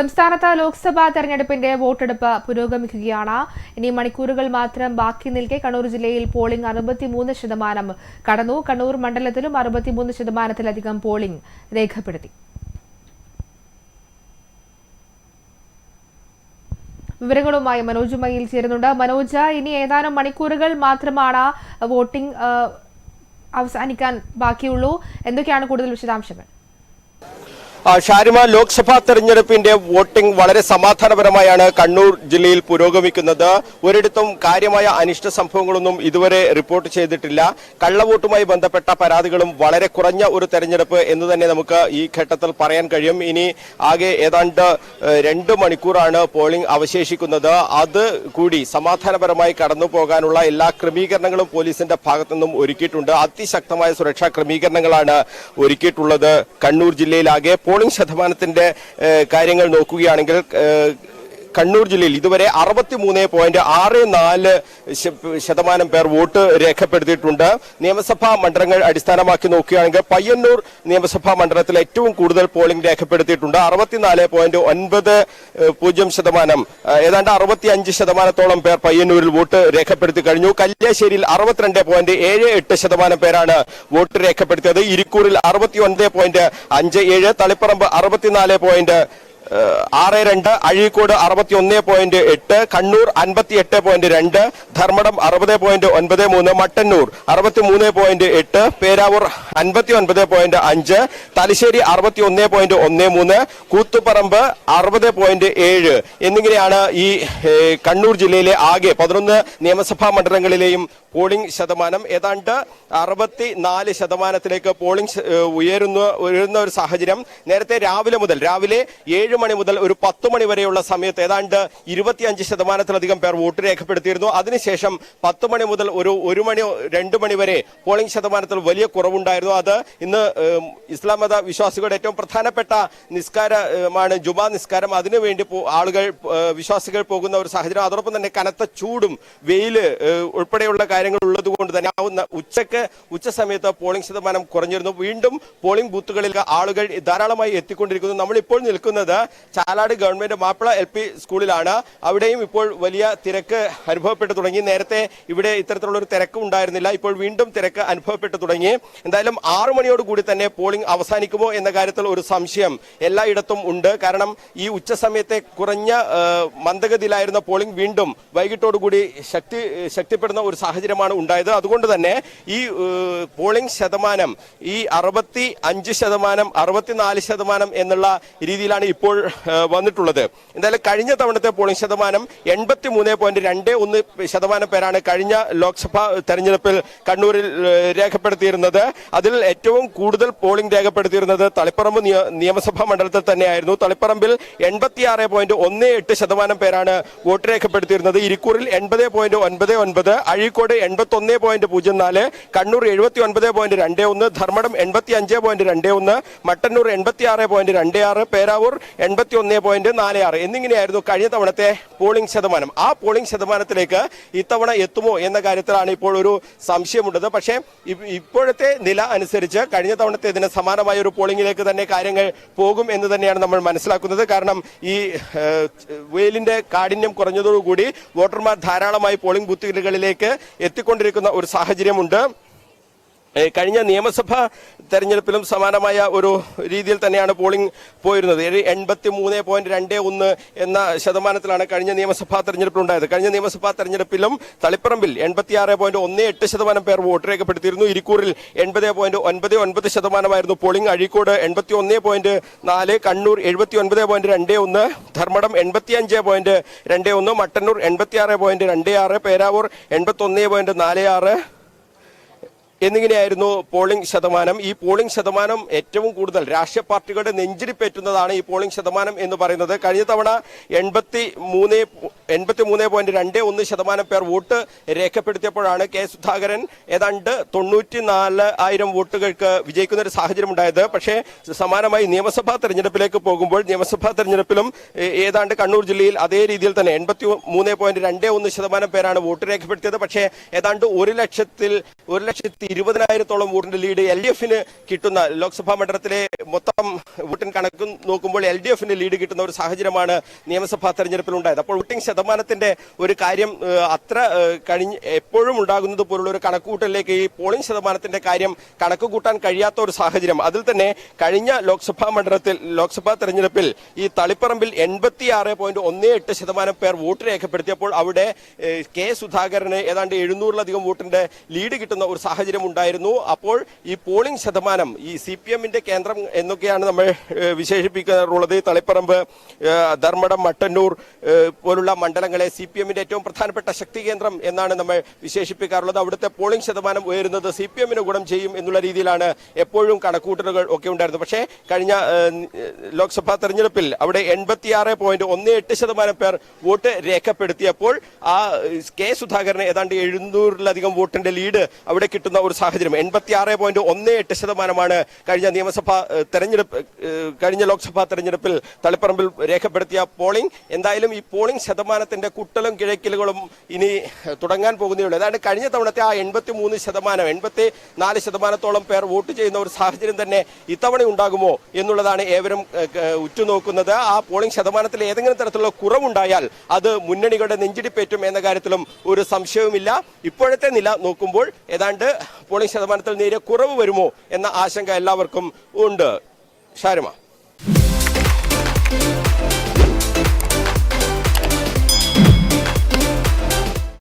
സംസ്ഥാനത്ത് ലോക്സഭാ തെരഞ്ഞെടുപ്പിന്റെ വോട്ടെടുപ്പ് പുരോഗമിക്കുകയാണ്. ഇനി മണിക്കൂറുകൾ മാത്രം ബാക്കി നിൽക്കെ കണ്ണൂർ ജില്ലയിൽ പോളിംഗ് അറുപത്തിമൂന്ന് ശതമാനം കടന്നു. കണ്ണൂർ മണ്ഡലത്തിലും അറുപത്തിമൂന്ന് ശതമാനത്തിലധികം പോളിംഗ് രേഖപ്പെടുത്തി. വിവരങ്ങളുമായി മനോജ് മയിൽ ചേരുന്നുണ്ട്. മനോജ ഇനി ഏതാനും മണിക്കൂറുകൾ മാത്രമാണ് വോട്ടിംഗ് അവസാനിക്കാൻ ബാക്കിയുള്ളൂ. എന്തൊക്കെയാണ് കൂടുതൽ വിശദാംശങ്ങൾ? ഷാരിമ ലോക്സഭാ തെരഞ്ഞെടുപ്പിന്റെ വോട്ടിംഗ് വളരെ സമാധാനപരമായാണ് കണ്ണൂർ ജില്ലയിൽ പുരോഗമിക്കുന്നത്. ഒരിടത്തും കാര്യമായ അനിഷ്ട സംഭവങ്ങളൊന്നും ഇതുവരെ റിപ്പോർട്ട് ചെയ്തിട്ടില്ല. കള്ളവോട്ടുമായി ബന്ധപ്പെട്ട പരാതികളും വളരെ കുറഞ്ഞ ഒരു തെരഞ്ഞെടുപ്പ് എന്ന് തന്നെ നമുക്ക് ഈ ഘട്ടത്തിൽ പറയാൻ കഴിയും. ഇനി ആകെ ഏതാണ്ട് രണ്ട് മണിക്കൂറാണ് പോളിംഗ് അവശേഷിക്കുന്നത്. അത് കൂടി സമാധാനപരമായി കടന്നു പോകാനുള്ള എല്ലാ ക്രമീകരണങ്ങളും പോലീസിന്റെ ഭാഗത്തു നിന്നും ഒരുക്കിയിട്ടുണ്ട്. അതിശക്തമായ സുരക്ഷാ ക്രമീകരണങ്ങളാണ് ഒരുക്കിയിട്ടുള്ളത് കണ്ണൂർ ജില്ലയിലാകെ. പോളിംഗ് ശതമാനത്തിന്റെ കാര്യങ്ങൾ നോക്കുകയാണെങ്കിൽ കണ്ണൂർ ജില്ലയിൽ ഇതുവരെ അറുപത്തിമൂന്ന് പോയിന്റ് ആറ് നാല് ശതമാനം പേർ വോട്ട് രേഖപ്പെടുത്തിയിട്ടുണ്ട്. നിയമസഭാ മണ്ഡലങ്ങൾ അടിസ്ഥാനമാക്കി നോക്കുകയാണെങ്കിൽ പയ്യന്നൂർ നിയമസഭാ മണ്ഡലത്തിൽ ഏറ്റവും കൂടുതൽ പോളിംഗ് രേഖപ്പെടുത്തിയിട്ടുണ്ട്. അറുപത്തിനാല് പോയിന്റ് ഒൻപത് പൂജ്യം ശതമാനം ഏതാണ്ട് അറുപത്തി അഞ്ച് ശതമാനത്തോളം പേർ പയ്യന്നൂരിൽ വോട്ട് രേഖപ്പെടുത്തി കഴിഞ്ഞു. കല്യാശ്ശേരിയിൽ അറുപത്തിരണ്ട് പോയിന്റ് ഏഴ് എട്ട് ശതമാനം പേരാണ് വോട്ട് രേഖപ്പെടുത്തിയത്. ഇരിക്കൂറിൽ അറുപത്തി ഒൻപത് പോയിന്റ് അഞ്ച് ഏഴ് തളിപ്പറമ്പ് അറുപത്തിനാല് പോയിന്റ് ആറ് രണ്ട് അഴീക്കോട് അറുപത്തി ഒന്ന് പോയിന്റ് എട്ട് കണ്ണൂർ അൻപത്തി എട്ട് പോയിന്റ് രണ്ട് ധർമ്മടം അറുപത് പോയിന്റ് ഒൻപത് മൂന്ന് മട്ടന്നൂർ അറുപത്തി മൂന്ന് പോയിന്റ് എട്ട് പേരാവൂർ അൻപത്തി ഒൻപത് പോയിന്റ് അഞ്ച് തലശ്ശേരി അറുപത്തി ഒന്ന് പോയിന്റ് ഒന്ന് മൂന്ന് കൂത്തുപറമ്പ് അറുപത് പോയിന്റ് ഏഴ് എന്നിങ്ങനെയാണ് ഈ കണ്ണൂർ ജില്ലയിലെ ആകെ പതിനൊന്ന് നിയമസഭാ മണ്ഡലങ്ങളിലെയും പോളിംഗ് ശതമാനം. ഏതാണ്ട് അറുപത്തി നാല് ശതമാനത്തിലേക്ക് പോളിംഗ് ഉയരുന്ന ഉയരുന്ന ഒരു സാഹചര്യം നേരത്തെ രാവിലെ മുതൽ രാവിലെ ഏഴ് മണി മുതൽ ഒരു പത്ത് മണി വരെയുള്ള സമയത്ത് ഏതാണ്ട് ഇരുപത്തിയഞ്ച് ശതമാനത്തിലധികം പേർ വോട്ട് രേഖപ്പെടുത്തിയിരുന്നു. അതിനുശേഷം പത്ത് മണി മുതൽ ഒരു ഒരു മണി രണ്ട് മണി വരെ പോളിംഗ് ശതമാനത്തിൽ വലിയ കുറവുണ്ടായിരുന്നു. അത് ഇന്ന് ഇസ്ലാം മത വിശ്വാസികളുടെ ഏറ്റവും പ്രധാനപ്പെട്ട നിസ്കാരമാണ് ജുബാ നിസ്കാരം. അതിനുവേണ്ടി ആളുകൾ വിശ്വാസികൾ പോകുന്ന ഒരു സാഹചര്യം. അതോടൊപ്പം തന്നെ കനത്ത ചൂടും വെയിൽ ഉൾപ്പെടെയുള്ള കാര്യങ്ങൾ ഉള്ളത് കൊണ്ട് തന്നെ ഉച്ചയ്ക്ക് ഉച്ച സമയത്ത് പോളിംഗ് ശതമാനം കുറഞ്ഞിരുന്നു. വീണ്ടും പോളിംഗ് ബൂത്തുകളിൽ ആളുകൾ ധാരാളമായി എത്തിക്കൊണ്ടിരിക്കുന്നു. നമ്മളിപ്പോൾ നിൽക്കുന്നത് Chalad government Mappila L P സ്കൂളിലാണ്. അവിടെയും ഇപ്പോൾ വലിയ തിരക്ക് അനുഭവപ്പെട്ടു തുടങ്ങി. നേരത്തെ ഇവിടെ ഇത്തരത്തിലുള്ള ഒരു തിരക്ക് ഉണ്ടായിരുന്നില്ല. ഇപ്പോൾ വീണ്ടും തിരക്ക് അനുഭവപ്പെട്ടു തുടങ്ങി. എന്തായാലും ആറു മണിയോടുകൂടി തന്നെ പോളിംഗ് അവസാനിക്കുമോ എന്ന കാര്യത്തിൽ ഒരു സംശയം എല്ലായിടത്തും ഉണ്ട്. കാരണം ഈ ഉച്ച സമയത്തെ കുറഞ്ഞ മന്ദഗതിയിലായിരുന്ന പോളിംഗ് വീണ്ടും വൈകിട്ടോടുകൂടി ശക്തി ശക്തിപ്പെടുന്ന ഒരു സാഹചര്യമാണ് ഉണ്ടായത്. അതുകൊണ്ട് തന്നെ ഈ പോളിംഗ് ശതമാനം ഈ അറുപത്തി അഞ്ച് ശതമാനം അറുപത്തിനാല് ശതമാനം എന്നുള്ള രീതിയിലാണ് ഇപ്പോൾ ഏഹ്, വന്നിട്ടുള്ളത്. എന്തായാലും കഴിഞ്ഞ തവണത്തെ പോളിംഗ് ശതമാനം എൺപത്തി മൂന്ന് പോയിന്റ് രണ്ട് ഒന്ന് ശതമാനം പേരാണ് കഴിഞ്ഞ ലോക്സഭാ തെരഞ്ഞെടുപ്പിൽ കണ്ണൂരിൽ രേഖപ്പെടുത്തിയിരുന്നത്. അതിൽ ഏറ്റവും കൂടുതൽ പോളിംഗ് രേഖപ്പെടുത്തിയിരുന്നത് തളിപ്പറമ്പ് നിയമസഭാ മണ്ഡലത്തിൽ തന്നെയായിരുന്നു. തളിപ്പറമ്പിൽ എൺപത്തിയാറ് പോയിന്റ് ഒന്ന് എട്ട് ശതമാനം പേരാണ് വോട്ട് രേഖപ്പെടുത്തിയിരുന്നത്. ഇരിക്കൂറിൽ എൺപത് പോയിന്റ് ഒൻപത് ഒൻപത് അഴീക്കോട് എൺപത്തി ഒന്ന് പോയിന്റ് പൂജ്യം നാല് കണ്ണൂർ എഴുപത്തി ഒൻപത് പോയിന്റ് രണ്ട് ഒന്ന് ധർമ്മടം എൺപത്തി അഞ്ച് പോയിന്റ് രണ്ട് ഒന്ന് മട്ടന്നൂർ എൺപത്തി ആറ് പോയിന്റ് രണ്ട് ആറ് പേരാവൂർ എൺപത്തി ഒന്ന് പോയിന്റ് നാല് ആറ്. എന്നിങ്ങനെയായിരുന്നു കഴിഞ്ഞ തവണത്തെ പോളിംഗ് ശതമാനം. ആ പോളിംഗ് ശതമാനത്തിലേക്ക് ഇത്തവണ എത്തുമോ എന്ന കാര്യത്തിലാണ് ഇപ്പോൾ ഒരു സംശയമുള്ളത്. പക്ഷേ ഇപ്പോഴത്തെ നില അനുസരിച്ച് കഴിഞ്ഞ തവണത്തെ ഇതിന് സമാനമായ ഒരു പോളിംഗിലേക്ക് തന്നെ കാര്യങ്ങൾ പോകും എന്ന് തന്നെയാണ് നമ്മൾ മനസ്സിലാക്കുന്നത്. കാരണം ഈ വെയിലിന്റെ കാഠിന്യം കുറഞ്ഞതോടുകൂടി വോട്ടർമാർ ധാരാളമായി പോളിംഗ് ബൂത്തുകളിലേക്ക് എത്തിക്കൊണ്ടിരിക്കുന്ന ഒരു സാഹചര്യമുണ്ട്. കഴിഞ്ഞ നിയമസഭ തെരഞ്ഞെടുപ്പിലും സമാനമായ ഒരു രീതിയിൽ തന്നെയാണ് പോളിംഗ് പോയിരുന്നത്. എൺപത്തി മൂന്ന് പോയിന്റ് രണ്ട് ഒന്ന് എന്ന ശതമാനത്തിലാണ് കഴിഞ്ഞ നിയമസഭാ തെരഞ്ഞെടുപ്പിൽ ഉണ്ടായത്. കഴിഞ്ഞ നിയമസഭാ തെരഞ്ഞെടുപ്പിലും തളിപ്പറമ്പിൽ എൺപത്തിയാറ് പോയിന്റ് ഒന്ന് എട്ട് ശതമാനം പേർ വോട്ട് രേഖപ്പെടുത്തിയിരുന്നു. ഇരിക്കൂറിൽ എൺപത് പോയിന്റ് ഒൻപത് ഒൻപത് ശതമാനമായിരുന്നു പോളിംഗ്. അഴീക്കോട് എൺപത്തി ഒന്ന് പോയിന്റ് നാല് കണ്ണൂർ എഴുപത്തി ഒൻപത് പോയിന്റ് രണ്ട് ഒന്ന് ധർമ്മടം എൺപത്തി അഞ്ച് പോയിന്റ് രണ്ട് ഒന്ന് മട്ടന്നൂർ എൺപത്തിയാറ് പോയിന്റ് രണ്ട് ആറ് പേരാവൂർ എൺപത്തി ഒന്ന് പോയിന്റ് നാല് ആറ് എന്നിങ്ങനെയായിരുന്നു പോളിംഗ് ശതമാനം. ഈ പോളിംഗ് ശതമാനം ഏറ്റവും കൂടുതൽ രാഷ്ട്രീയ പാർട്ടികളുടെ നെഞ്ചിരിപ്പേറ്റുന്നതാണ് ഈ പോളിംഗ് ശതമാനം എന്ന് പറയുന്നത്. കഴിഞ്ഞ തവണ എൺപത്തി മൂന്ന് എൺപത്തി മൂന്ന് പോയിന്റ് രണ്ട് ഒന്ന് ശതമാനം പേർ വോട്ട് രേഖപ്പെടുത്തിയപ്പോഴാണ് കെ സുധാകരൻ ഏതാണ്ട് തൊണ്ണൂറ്റി നാല് ആയിരം വോട്ടുകൾക്ക് വിജയിക്കുന്ന ഒരു സാഹചര്യം ഉണ്ടായത് പക്ഷേ സമാനമായി നിയമസഭാ തെരഞ്ഞെടുപ്പിലേക്ക് പോകുമ്പോൾ നിയമസഭാ തെരഞ്ഞെടുപ്പിലും ഏതാണ്ട് കണ്ണൂർ ജില്ലയിൽ അതേ രീതിയിൽ തന്നെ എൺപത്തി മൂന്ന് പോയിന്റ് രണ്ട് ഒന്ന് ശതമാനം പേരാണ് വോട്ട് രേഖപ്പെടുത്തിയത്. പക്ഷേ ഏതാണ്ട് ഒരു ലക്ഷത്തിൽ ഒരു ലക്ഷത്തി ഇരുപതിനായിരത്തോളം വോട്ടിന്റെ ലീഡ് എൽ ഡി എഫിന് കിട്ടുന്ന ലോക്സഭാ മണ്ഡലത്തിലെ മൊത്തം വോട്ടിൻ കണക്കും നോക്കുമ്പോൾ എൽ ഡി എഫിന് ലീഡ് കിട്ടുന്ന ഒരു സാഹചര്യമാണ് നിയമസഭാ തെരഞ്ഞെടുപ്പിൽ ഉണ്ടായത് അപ്പോൾ വോട്ടിംഗ് ശതമാനത്തിന്റെ ഒരു കാര്യം അത്ര കഴിഞ്ഞ് എപ്പോഴും ഉണ്ടാകുന്നത് പോലുള്ള ഒരു കണക്കുകൂട്ടലിലേക്ക് ഈ പോളിംഗ് ശതമാനത്തിന്റെ കാര്യം കണക്ക് കൂട്ടാൻ കഴിയാത്ത ഒരു സാഹചര്യം. അതിൽ തന്നെ കഴിഞ്ഞ ലോക്സഭാ മണ്ഡലത്തിൽ ലോക്സഭാ തെരഞ്ഞെടുപ്പിൽ ഈ തളിപ്പറമ്പിൽ എൺപത്തിയാറ് പോയിന്റ് ഒന്ന് എട്ട് ശതമാനം പേർ വോട്ട് രേഖപ്പെടുത്തിയപ്പോൾ അവിടെ കെ സുധാകരന് ഏതാണ്ട് എഴുന്നൂറിലധികം വോട്ടിന്റെ ലീഡ് കിട്ടുന്ന ഒരു സാഹചര്യം ഉണ്ടായിരുന്നു. അപ്പോൾ ഈ പോളിംഗ് ശതമാനം ഈ സി പി എമ്മിന്റെ കേന്ദ്രം എന്നൊക്കെയാണ് നമ്മൾ വിശേഷിപ്പിക്കാറുള്ളത്. തളിപ്പറമ്പ് ധർമ്മടം മട്ടന്നൂർ പോലുള്ള മണ്ഡലങ്ങളെ സി പി എമ്മിന്റെ ഏറ്റവും പ്രധാനപ്പെട്ട ശക്തി കേന്ദ്രം എന്നാണ് നമ്മൾ വിശേഷിപ്പിക്കാറുള്ളത്. അവിടുത്തെ പോളിംഗ് ശതമാനം ഉയരുന്നത് സി പി എമ്മിന് ഗുണം ചെയ്യും എന്നുള്ള രീതിയിലാണ് എപ്പോഴും കണക്കൂട്ടലുകൾ ഒക്കെ ഉണ്ടായിരുന്നത്. പക്ഷേ കഴിഞ്ഞ ലോക്സഭാ തെരഞ്ഞെടുപ്പിൽ അവിടെ എൺപത്തിയാറ് പോയിന്റ് ഒന്ന് എട്ട് ശതമാനം പേർ വോട്ട് രേഖപ്പെടുത്തിയപ്പോൾ ആ കെ സുധാകരന് ഏതാണ്ട് എഴുന്നൂറിലധികം വോട്ടിന്റെ ലീഡ് അവിടെ കിട്ടുന്ന ഒരു സാഹചര്യം. എൺപത്തിയാറ് പോയിന്റ് ഒന്ന് എട്ട് ശതമാനമാണ് കഴിഞ്ഞ നിയമസഭാ തെരഞ്ഞെടുപ്പ് കഴിഞ്ഞ ലോക്സഭാ തെരഞ്ഞെടുപ്പിൽ തളിപ്പറമ്പിൽ രേഖപ്പെടുത്തിയ പോളിംഗ് എന്തായാലും ഈ പോളിംഗ് ശതമാനത്തിന്റെ കുട്ടലും കിഴക്കലുകളും ഇനി തുടങ്ങാൻ പോകുന്നേയുള്ളൂ. അതായത് കഴിഞ്ഞ തവണത്തെ ആ എൺപത്തി മൂന്ന് ശതമാനം എൺപത്തി നാല് ശതമാനത്തോളം പേർ വോട്ട് ചെയ്യുന്ന ഒരു സാഹചര്യം തന്നെ ഇത്തവണ ഉണ്ടാകുമോ എന്നുള്ളതാണ് ഏവരും ഉറ്റുനോക്കുന്നത്. ആ പോളിംഗ് ശതമാനത്തിൽ ഏതെങ്കിലും തരത്തിലുള്ള കുറവുണ്ടായാൽ അത് മുന്നണികളുടെ നെഞ്ചിടിപ്പേറ്റും എന്ന കാര്യത്തിലും ഒരു സംശയവുമില്ല. ഇപ്പോഴത്തെ നില നോക്കുമ്പോൾ ഏതാണ്ട് പോളിംഗ് ശതമാനത്തിൽ നേരെ കുറവ് വരുമോ എന്ന ആശങ്ക എല്ലാവർക്കും ഉണ്ട്. ഷാരുമ.